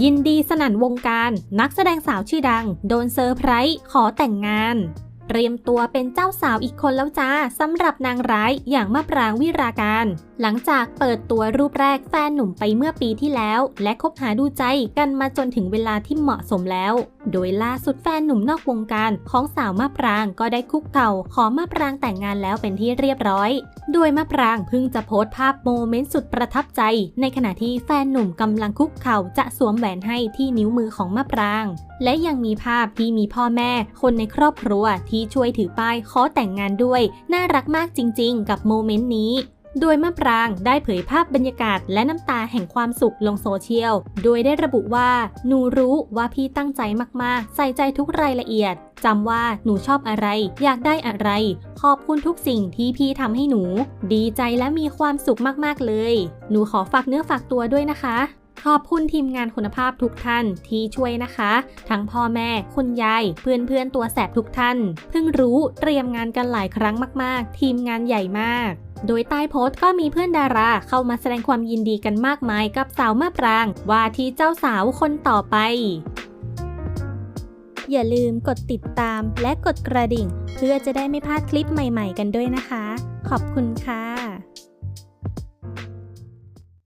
ยินดีสนั่นวงการ นักแสดงสาวชื่อดัง โดนเซอร์ไพรส์ขอแต่งงาน เตรียมตัวเป็นเจ้าสาวอีกคนแล้วจ้าสำหรับนางร้ายอย่างมะปรางวิราการ หลังจากเปิดตัวรูปแรกแฟนหนุ่มไปเมื่อปีที่แล้ว และคบหาดูใจกันมาจนถึงเวลาที่เหมาะสมแล้ว โดยล่าสุดแฟนหนุ่มนอกวงการของสาวมะปรางก็ได้คุกเข่าขอมะปรางแต่งงานแล้วเป็นที่เรียบร้อย โดยมะปรางเพิ่งจะโพสต์ภาพโมเมนต์สุดประทับใจ ในขณะที่แฟนหนุ่มกำลังคุกเข่าจะสวมแหวนให้ที่นิ้วมือของมะปราง และยังมีภาพที่มีพ่อแม่ คนในครอบครัวที่ช่วยถือป้ายขอแต่งงานด้วย น่ารักมากจริง ๆ กับโมเมนต์นี้ โดยมะปรางได้เผยภาพบรรยากาศและน้ำตาแห่งความสุขลงโซเชียล โดยได้ระบุว่า หนูรู้ว่าพี่ตั้งใจมากๆ ใส่ใจทุกรายละเอียดจำว่าหนูชอบอะไร อยากได้อะไร ขอบคุณทุกสิ่งที่พี่ทำให้หนู ดีใจและมีความสุขมากๆเลย หนูขอฝากเนื้อฝากตัวด้วยนะคะ ขอบคุณทีมงานคุณภาพทุกท่านที่ช่วยนะคะ ทั้งพ่อแม่ คุณยายเพื่อนเพื่อนๆตัวแสบทุกท่าน เพิ่งรู้เตรียมงานกันหลายครั้งมากๆ ทีมงานใหญ่มาก โดยใต้โพสต์ก็มีเพื่อนดาราเข้ามาแสดงความยินดีกันมากมายกับสาวมะปราง ว่าที่เจ้าสาวคนต่อไป อย่าลืมกดติดตามและกดกระดิ่ง เพื่อจะได้ไม่พลาดคลิปใหม่ ๆ กันด้วยนะคะ ขอบคุณค่ะ